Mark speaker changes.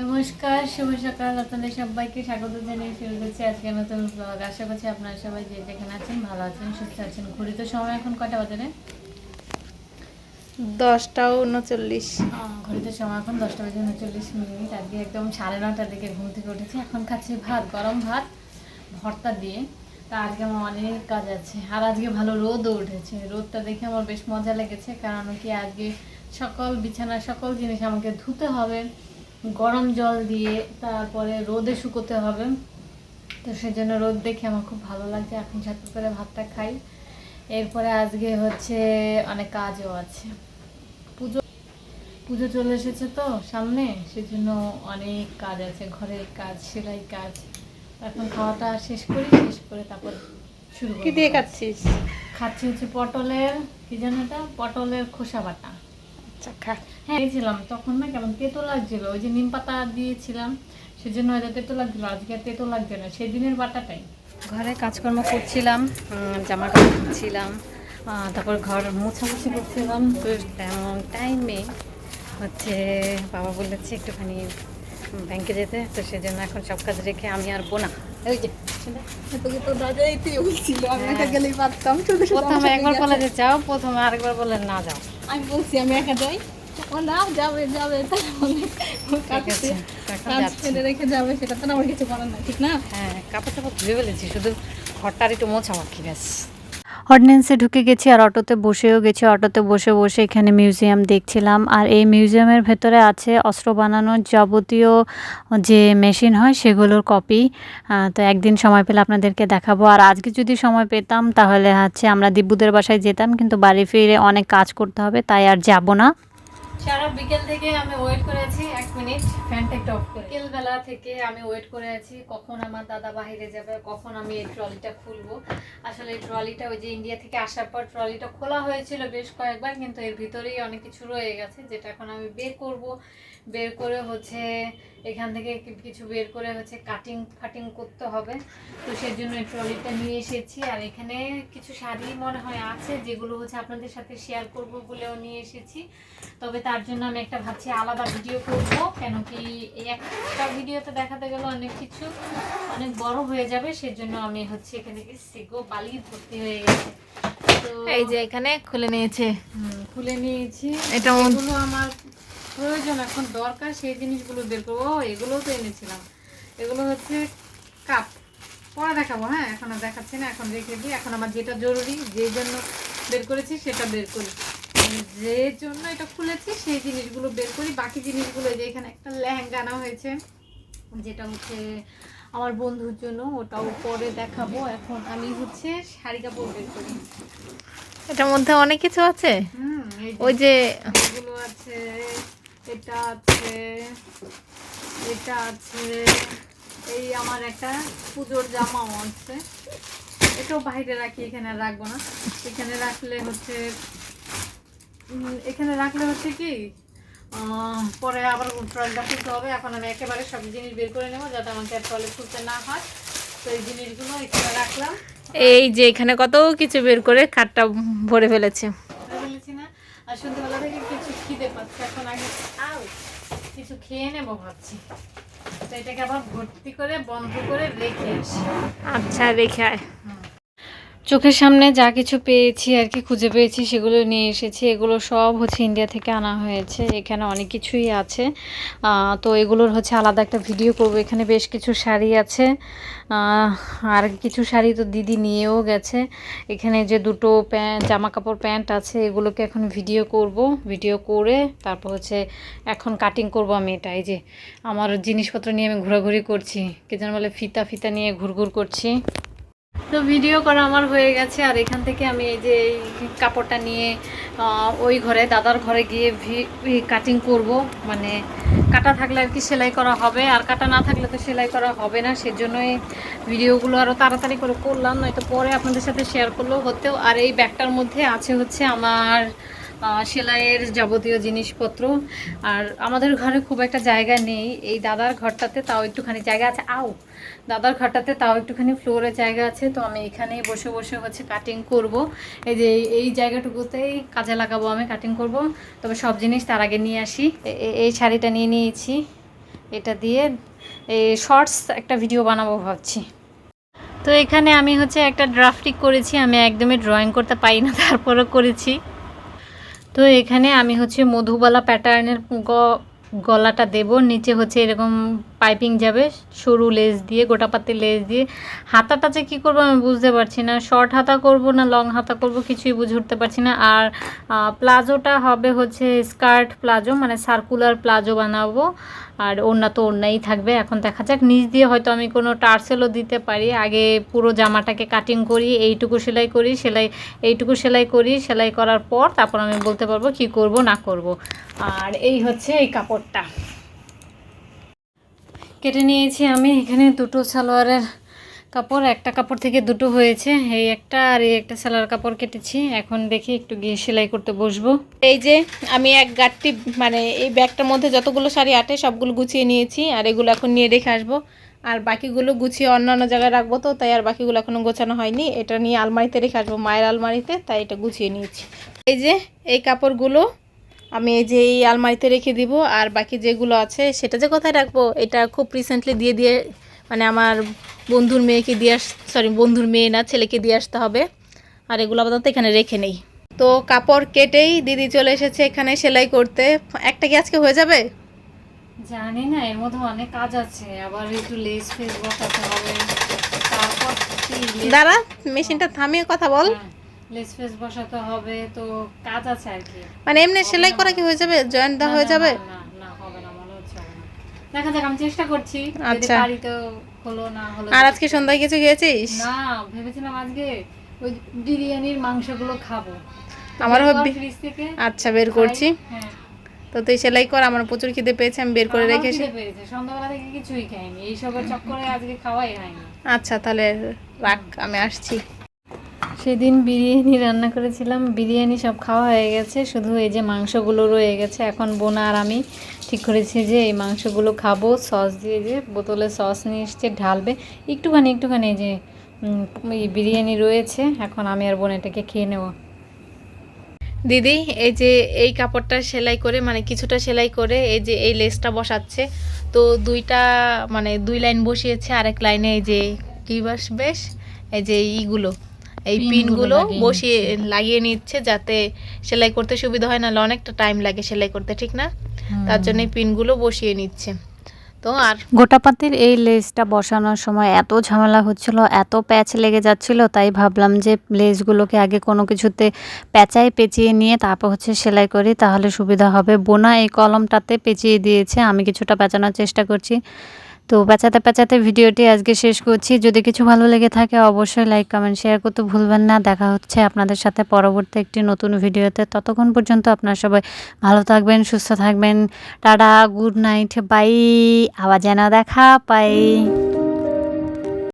Speaker 1: নমস্কার শুভ সকাল। আপনাদের সবাইকে স্বাগত জানিয়ে শুরু করছি আজকে নতুন ব্লগ আশা করছি আপনারা সবাই যে যেখানে আছেন ভালো আছেন সুস্থ আছেন। ঘড়িত সময় এখন কটা বাজে রে?
Speaker 2: দশটা উনচল্লিশ।
Speaker 1: ঘড়িতে সময় এখন দশটা বাজে উনচল্লিশ মিনিট। আজকে একদম সাড়ে নটার দিকে ঘুম থেকে উঠেছি। এখন খাচ্ছি ভাত গরম ভাত ভর্তা দিয়ে। তা আজকে আমার অনেক কাজ আছে। আর আজকে ভালো রোদও উঠেছে। রোদটা দেখে আমার বেশ মজা লেগেছে। কারণ কি আজকে সকল বিছানা সকল জিনিস আমাকে ধুতে হবে। গরম জল দিয়ে তারপরে রোদে শুকোতে হবে। তো সেজন্য রোদ দেখে আমার খুব ভালো লাগছে। এখন ছাত্র করে ভাতটা খাই। এরপরে আজকে হচ্ছে অনেক কাজও আছে। পুজো পুজো চলে এসেছে তো সামনে সেজন্য অনেক কাজ আছে। ঘরের কাজ সেলাই কাজ। এখন খাওয়াটা শেষ করি শেষ করে তারপর শুরু
Speaker 2: কি দিয়ে খাচ্ছিস?
Speaker 1: খাচ্ছি হচ্ছে পটলের কি জানো এটা? পটলের খোসা বাটা।
Speaker 2: আচ্ছা খা
Speaker 1: হ্যাঁ দিয়েছিলাম তখন না কেমন তেতো লাগছিল ওই যে নিম পাতা দিয়েছিলাম সেজন্য হয়তো তেতো লাগছিল আজকে আর তেতো লাগছে না সেই দিনের বাটাটাই। ঘরে কাজকর্ম করছিলাম জামা কাপড় ধুচ্ছিলাম তারপর ঘর মোছামুছি করছিলাম তো তেমন টাইমে হচ্ছে বাবা বলেছে একটুখানি ব্যাংকে যেতে তো সেজন্য এখন সব কাজ রেখে আমি আর বোনা। ওই যে
Speaker 2: তোকে তো বলছিল আমি
Speaker 1: হ্যাঁ।
Speaker 2: গেলেই পারতাম
Speaker 1: প্রথমে একবার বলে যে যাও প্রথমে আরেকবার বলে না যাও।
Speaker 2: আমি বলছি আমি একা যাই? ও না যাবে যাবে তাহলে রেখে যাবে সেটা তো আমার কিছু করার না ঠিক না?
Speaker 1: হ্যাঁ কাপড় টাপড় ধুয়ে ফেলেছি শুধু ঘরটার একটু মোছা বাকি ব্যাস।
Speaker 3: অর্ডিন্যান্সে ঢুকে গেছি আর অটোতে বসেও গেছি। অটোতে বসে বসে এখানে মিউজিয়াম দেখছিলাম। আর এই মিউজিয়ামের ভেতরে আছে অস্ত্র বানানোর যাবতীয় যে মেশিন হয় সেগুলোর কপি। তো একদিন সময় পেলে আপনাদেরকে দেখাবো। আর আজকে যদি সময় পেতাম তাহলে হচ্ছে আমরা দিব্যুদের বাসায় যেতাম, কিন্তু বাড়ি ফিরে অনেক কাজ করতে হবে, তাই আর যাব না।
Speaker 1: সারা বিকেল থেকে আমি ওয়েট করে আছি, এক মিনিট ফ্যানটা একটু অফ করে। বিকেল বেলা থেকে আমি ওয়েট করে আছি, কখন আমার দাদা বাইরে যাবে, কখন আমি এই ট্রলিটা খুলবো। আসলে এই ট্রলিটা ওই যে ইন্ডিয়া থেকে আসার পর ট্রলিটা খোলা হয়েছিল বেশ কয়েকবার, কিন্তু এর ভিতরেই অনেক কিছু রয়ে গেছে, যেটা এখন আমি বের করব। বের করে হচ্ছে, এখান থেকে কিছু বের করে হচ্ছে কাটিং ফাটিং করতে হবে। তো সেই জন্য এই ট্রলিটা নিয়ে এসেছি, আর এখানে কিছু শাড়ি মনে হয় আছে, যেগুলো হচ্ছে আপনাদের সাথে শেয়ার করব বলেও নিয়ে এসেছি। তবে তার জন্য আমি একটা ভাবছি আলাদা ভিডিও করব। কেন কি এই একটা ভিডিওতে দেখাতে গেলে অনেক কিছু অনেক বড় হয়ে যাবে। সেজন্য আমি হচ্ছে এখানে সেগো বালি ভর্তি হয়ে গেছে। তো
Speaker 2: এই যে এখানে খুলে নিয়েছে।
Speaker 1: খুলে নিয়েছি।
Speaker 2: এটা
Speaker 1: এগুলো আমার প্রয়োজন এখন দরকার সেই জিনিসগুলো বের করব। ও এগুলোও তো এনেছিলাম। এগুলো হচ্ছে কাপ। পরে দেখাবো হ্যাঁ এখন আর দেখাচ্ছি না এখন রেখে দিই। এখন আমার যেটা জরুরি যে জন্য বের করেছি সেটা বের করি। মানে যে জন্য এটা খুলেছি সেই জিনিসগুলো বের করি। বাকি জিনিসগুলো যে এখানে একটা লেহেঙ্গা আনা হয়েছে যেটা হচ্ছে আমার বন্ধুর জন্য ওটাও পরে দেখাবো। এখন আমি হচ্ছে শাড়ি কাপড় বের করি।
Speaker 2: এটার মধ্যে অনেক কিছু আছে?
Speaker 1: হুম
Speaker 2: ওই যে
Speaker 1: এগুলো আছে এটা আছে এটা আছে এই আমার একটা পুজোর জামাও আছে। এটাও বাইরে রাখি এখানে রাখব না। এখানে রাখলে হচ্ছে এখানে রাখলে হচ্ছে কি পরে আবার ট্রলটা খুলতে হবে। এখন আমি একেবারে সব জিনিস বের করে নেব যাতে আমাকে ট্রলে খুলতে না হয়। তো এই জিনিসগুলো এখানে রাখলাম।
Speaker 2: এই যে এখানে কত কিছু বের করে খাটটা ভরে ফেলেছে।
Speaker 1: বলেছি না? আর সন্ধ্যেবেলা থেকে কিছু খিদে পাচ্ছে। এখন আগে আও কিছু খেয়ে নেব ভাবছি। তো এটাকে আবার ভর্তি করে বন্ধ করে রেখে আসি।
Speaker 2: আচ্ছা রেখে আয়।
Speaker 3: চোখের সামনে যা কিছু পেয়েছি আর কি খুঁজে পেয়েছি, সেগুলো নিয়ে এসেছি। এগুলো সব হচ্ছে ইন্ডিয়া থেকে আনা হয়েছে। এখানে অনেক কিছুই আছে। তো এগুলোর হচ্ছে আলাদা একটা ভিডিও করব। এখানে বেশ কিছু শাড়ি আছে। আর কিছু শাড়ি তো দিদি নিয়েও গেছে। এখানে যে দুটো প্যান্ট জামা কাপড় প্যান্ট আছে, এগুলোকে এখন ভিডিও করব। ভিডিও করে তারপর হচ্ছে এখন কাটিং করব আমি এটা। এই যে আমার জিনিসপত্র নিয়ে আমি ঘোরাঘুরি করছি। কে যেন বলে ফিতা ফিতা নিয়ে ঘুরঘুর করছি। তো ভিডিও করা আমার হয়ে গেছে, আর এখান থেকে আমি এই যে এই কাপড়টা নিয়ে ওই ঘরে, দাদার ঘরে গিয়ে কাটিং করব। মানে কাটা থাকলে আর কি সেলাই করা হবে, আর কাটা না থাকলে তো সেলাই করা হবে না, সেজন্যই ভিডিওগুলো আরও তাড়াতাড়ি করে করলাম, নয়তো পরে আপনাদের সাথে শেয়ার করলেও হতেও, আর এই ব্যাগটার মধ্যে আছে হচ্ছে আমার সেলাইয়ের যাবতীয় জিনিসপত্র। আর আমাদের ঘরে খুব একটা জায়গা নেই। এই দাদার ঘরটাতে তাও একটুখানি জায়গা আছে। আও! দাদার ঘরটাতে তাও একটুখানি ফ্লোরে জায়গা আছে। তো আমি এখানেই বসে বসে হচ্ছে কাটিং করব। এই যে এই- জায়গাটুকুতেই কাজে লাগাবো আমি কাটিং করব। তবে সব জিনিস তার আগে নিয়ে আসি। এই শাড়িটা নিয়ে নিয়েছি।
Speaker 1: এটা দিয়ে এই শর্টস একটা ভিডিও বানাবো ভাবছি। তো এখানে আমি হচ্ছে একটা ড্রাফটিং করেছি। আমি একদমই ড্রয়িং করতে পারি না, তারপরও করেছি। তো এখানে আমি হচ্ছে মধুবালা প্যাটার্নের গলাটা দেব নিচে হচ্ছে এরকম পাইপিং যাবে, সরু লেস দিয়ে, গোটা পাতি লেস দিয়ে। হাতাটা যে কী করব আমি বুঝতে পারছি না। শর্ট হাতা করব না, লং হাতা করব কিছুই বুঝে উঠতে পারছি না। আর প্লাজোটা হবে হচ্ছে স্কার্ট প্লাজো মানে সার্কুলার প্লাজো বানাবো। আর ওড়না তো ওড়নাই থাকবে। এখন দেখা যাক, নিচ দিয়ে হয়তো আমি কোনো টার্সেলও দিতে পারি। আগে পুরো জামাটাকে কাটিং করি, এইটুকু সেলাই করি, সেলাই, এইটুকু সেলাই করি, সেলাই করার পর তারপর আমি বলতে পারব কি করব, না করব। আর এই হচ্ছে এই কাপড়টা। কেটে নিয়েছি আমি। এখানে দুটো সালোয়ারের কাপড়, একটা কাপড় থেকে দুটো হয়েছে। এই একটা আর এই একটা সালোয়ার কাপড় কেটেছি। এখন দেখি একটু গিয়ে সেলাই করতে বসবো।
Speaker 2: এই যে আমি এক গাঁটটি মানে এই ব্যাগটার মধ্যে যতগুলো শাড়ি আটে সবগুলো গুছিয়ে নিয়েছি, আর এগুলো এখন নিয়ে রেখে আসব। আর বাকিগুলো গুছিয়ে অন্য অন্য জায়গায় রাখব তো, তাই আর বাকিগুলো এখনও গোছানো হয়নি। এটা নিয়ে আলমারিতে রেখে আসব। মায়ের আলমারিতে, তাই এটা গুছিয়ে নিয়েছি। এই যে এই কাপড়গুলো আমি এই যে এই আলমারিতে রেখে দিব আর বাকি যেগুলো আছে সেটা যে কোথায় রাখব এটা খুব রিসেন্টলি দিয়ে দিয়ে মানে আমার বন্ধুর মেয়েকে দিয়ে আস সরি বন্ধুর মেয়ে না ছেলেকে দিয়ে আসতে হবে। আর এগুলো আপাতত এখানে রেখে নেই। তো কাপড় কেটেই দিদি চলে এসেছে এখানে সেলাই করতে। একটা কি আজকে হয়ে যাবে?
Speaker 1: জানি না এর মধ্যে অনেক কাজ আছে। আবার একটু লেস ফেস বসাতে হবে। তারপর
Speaker 2: দাঁড়া মেশিনটা থামিয়ে কথা বল।
Speaker 1: হ্যাঁ, লেস ফেস বসাতে হবে তো কাজ আছে আর কি।
Speaker 2: মানে এমনি সেলাই করা কি হয়ে যাবে? জয়েন্ট দেওয়া হয়ে যাবে?
Speaker 1: না, হবে না মনে হচ্ছে না। দেখা যাক আমি চেষ্টা করছি। যদি
Speaker 2: আচ্ছা।
Speaker 1: পারি তো হলো না হলো
Speaker 2: আর আজকে সন্ধ্যায় কিছু খেয়েছিস?
Speaker 1: না ভেবেছিলাম আজকে ওই বিরিয়ানির মাংসগুলো খাব।
Speaker 2: আমার হবে আচ্ছা বের করছি।
Speaker 1: হ্যাঁ।
Speaker 2: তো তুই সেলাই কর আমার প্রচুর খিদে পেয়েছে আমি বের করে রেখেছি।
Speaker 1: সন্ধ্যাবেলা থেকে কিছুই খাইনি। এইসবের চক্করে আজকে খাওয়াই হয়নি।
Speaker 2: আচ্ছা তাহলে রাখ আমি আসছি।
Speaker 1: সেদিন বিরিয়ানি রান্না করেছিলাম, বিরিয়ানি সব খাওয়া হয়ে গেছে, শুধু এই যে মাংসগুলো রয়ে গেছে। এখন বোনা আর আমি ঠিক করেছি যে এই মাংসগুলো খাব, সস দিয়ে যে বোতলে সস নিয়ে এসছে, ঢালবে। একটুখানি একটুখানি এই যে বিরিয়ানি রয়েছে, এখন আমি আর বোন এটাকে খেয়ে নেব।
Speaker 2: দিদি, এই যে এই কাপড়টা সেলাই করে মানে কিছুটা সেলাই করে এই যে এই লেসটা বসাচ্ছে, তো দুইটা মানে দুই লাইন বসিয়েছে, আরেক লাইনে এই যে কি বাস, বেশ, এই যে ইগুলো এই
Speaker 1: পিনগুলো
Speaker 2: বসিয়ে লাগিয়ে নিচ্ছে যাতে সেলাই করতে সুবিধা হয় নাহলে অনেকটা টাইম লাগে সেলাই করতে ঠিক না? তার জন্য এই পিনগুলো বসিয়ে নিচ্ছে। তো আর
Speaker 1: গোটাপাতির এই লেসটা বসানোর সময় এত ঝামেলা হচ্ছিল এত প্যাচ লেগে যাচ্ছিল তাই ভাবলাম যে লেসগুলোকে আগে কোনো কিছুতে প্যাঁচায় পেঁচিয়ে নিয়ে তারপর হচ্ছে সেলাই করি তাহলে সুবিধা হবে। বোনা এই কলমটাতে পেঁচিয়ে দিয়েছে আমি কিছুটা পেঁচানোর চেষ্টা করছি। তো বাঁচাতে পেঁচাতে ভিডিওটি আজকে শেষ করছি। যদি কিছু ভালো লেগে থাকে অবশ্যই লাইক কমেন্ট শেয়ার করতে ভুলবেন না। দেখা হচ্ছে আপনাদের সাথে পরবর্তী একটি নতুন ভিডিওতে। ততক্ষণ পর্যন্ত আপনার সবাই ভালো থাকবেন, সুস্থ থাকবেন। টাটা গুড নাইট বাই আবার যেন দেখা পাই